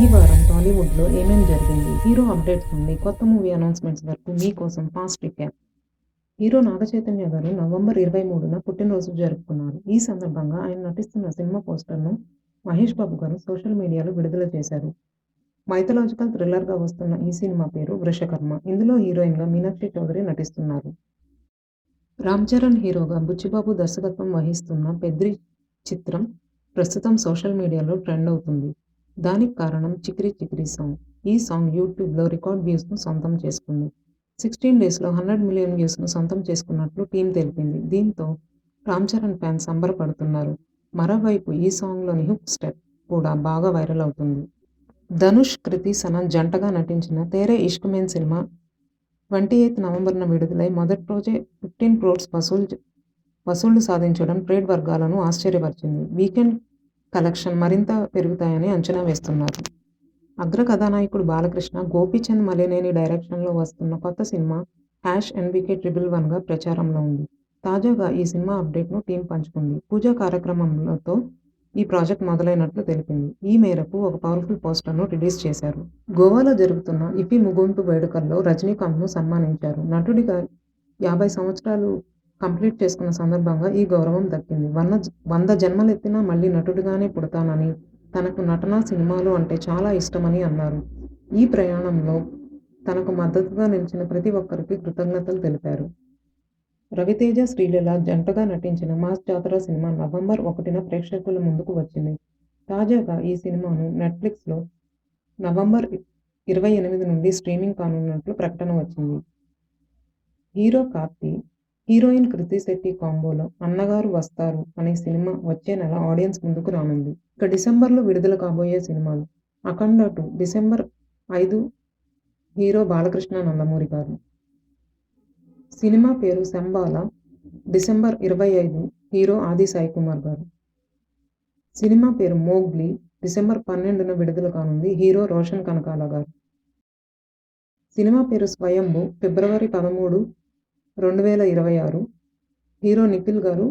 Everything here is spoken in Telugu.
ఈ వారం టాలీవుడ్లో ఏమేం జరిగింది? హీరో అప్డేట్స్ నుండి కొత్త మూవీ అనౌన్స్మెంట్స్ వరకు మీకోసం ఫాస్ట్ రిక్యాప్ హీరో నాగచైతన్య గారు నవంబర్ ఇరవై మూడున పుట్టినరోజు జరుపుకున్నారు. ఈ సందర్భంగా ఆయన నటిస్తున్న సినిమా పోస్టర్ను మహేష్ బాబు గారు సోషల్ మీడియాలో విడుదల చేశారు. మైథలాజికల్ థ్రిల్లర్గా వస్తున్న ఈ సినిమా పేరు వృషకర్మ. ఇందులో హీరోయిన్గా మీనాక్షి చౌదరి నటిస్తున్నారు. రామ్ చరణ్ హీరోగా బుచ్చిబాబు దర్శకత్వం వహిస్తున్న పెద్రి చిత్రం ప్రస్తుతం సోషల్ మీడియాలో ట్రెండ్ అవుతుంది. దానికి కారణం చిక్రీ చిక్రీ సాంగ్ ఈ సాంగ్ యూట్యూబ్లో రికార్డ్ వ్యూస్ను సొంతం చేసుకుంది. సిక్స్టీన్ డేస్లో హండ్రెడ్ మిలియన్ వ్యూస్ను సొంతం చేసుకున్నట్లు టీం తెలిపింది. దీంతో రామ్ చరణ్ ఫ్యాన్స్ సంబరపడుతున్నారు. మరోవైపు ఈ సాంగ్లోని హుక్ స్టెప్ కూడా బాగా వైరల్ అవుతుంది. ధనుష్ కృతి సనన్ జంటగా నటించిన Tere Ishk Mein cinema twenty eighth నవంబర్న విడుదలై మొదటి రోజే ఫిఫ్టీన్ క్రోడ్స్ వసూలు వసూళ్ళు సాధించడం ట్రేడ్ వర్గాలను ఆశ్చర్యపరిచింది. వీకెండ్ కలెక్షన్ మరింత పెరుగుతాయని అంచనా వేస్తున్నారు. అగ్ర కథానాయకుడు బాలకృష్ణ గోపీచంద్ మలేనేని డైరెక్షన్లో వస్తున్న కొత్త సినిమా హ్యాష్ ఎన్బికే ట్రిపుల్ వన్గా ప్రచారంలో ఉంది. తాజాగా ఈ సినిమా అప్డేట్ను టీం పంచుకుంది. పూజా కార్యక్రమంతో ఈ ప్రాజెక్ట్ మొదలైనట్లు తెలిపింది. ఈ మేరకు ఒక పవర్ఫుల్ పోస్టర్ను రిలీజ్ చేశారు. గోవాలో జరుగుతున్న ఇపి ముగింపు వేడుకల్లో రజనీకాంత్ను సన్మానించారు. నటుడిగా యాభై సంవత్సరాలు కంప్లీట్ చేసుకున్న సందర్భంగా ఈ గౌరవం దక్కింది. వంద వంద జన్మలెత్తినా మళ్ళీ నటుడిగానే పుడతానని తనకు నటన సినిమాలు అంటే చాలా ఇష్టమని అన్నారు. ఈ ప్రయాణంలో తనకు మద్దతుగా నిలిచిన ప్రతి ఒక్కరికి కృతజ్ఞతలు తెలిపారు. రవితేజ శ్రీలీల జంటగా నటించిన మాస్ జాతర సినిమా నవంబర్ ఒకటిన ప్రేక్షకుల ముందుకు వచ్చింది. తాజాగా ఈ సినిమాను నెట్ఫ్లిక్స్లో నవంబర్ ఇరవై ఎనిమిది నుండి స్ట్రీమింగ్ కానున్నట్లు ప్రకటన వచ్చింది. హీరో కార్తీ హీరోయిన్ కృతి శెట్టి కాంబోలో అన్నగారు వస్తారు అనే సినిమా వచ్చే నెల ఆడియన్స్ ముందుకు రానుంది. ఇక డిసెంబర్లో విడుదల కాబోయే సినిమాలు అఖండ టూ డిసెంబర్ ఐదు హీరో బాలకృష్ణ నందమూరి గారు. సినిమా పేరు శంబాల డిసెంబర్ ఇరవై ఐదు హీరో ఆది సాయి కుమార్ గారు. సినిమా పేరు మోగ్లీ డిసెంబర్ పన్నెండున విడుదల కానుంది హీరో రోషన్ కనకాల గారు. సినిమా పేరు స్వయంభు ఫిబ్రవరి పదమూడు రెండు వేల ఇరవై ఆరు హీరో నిఖిల్ గారు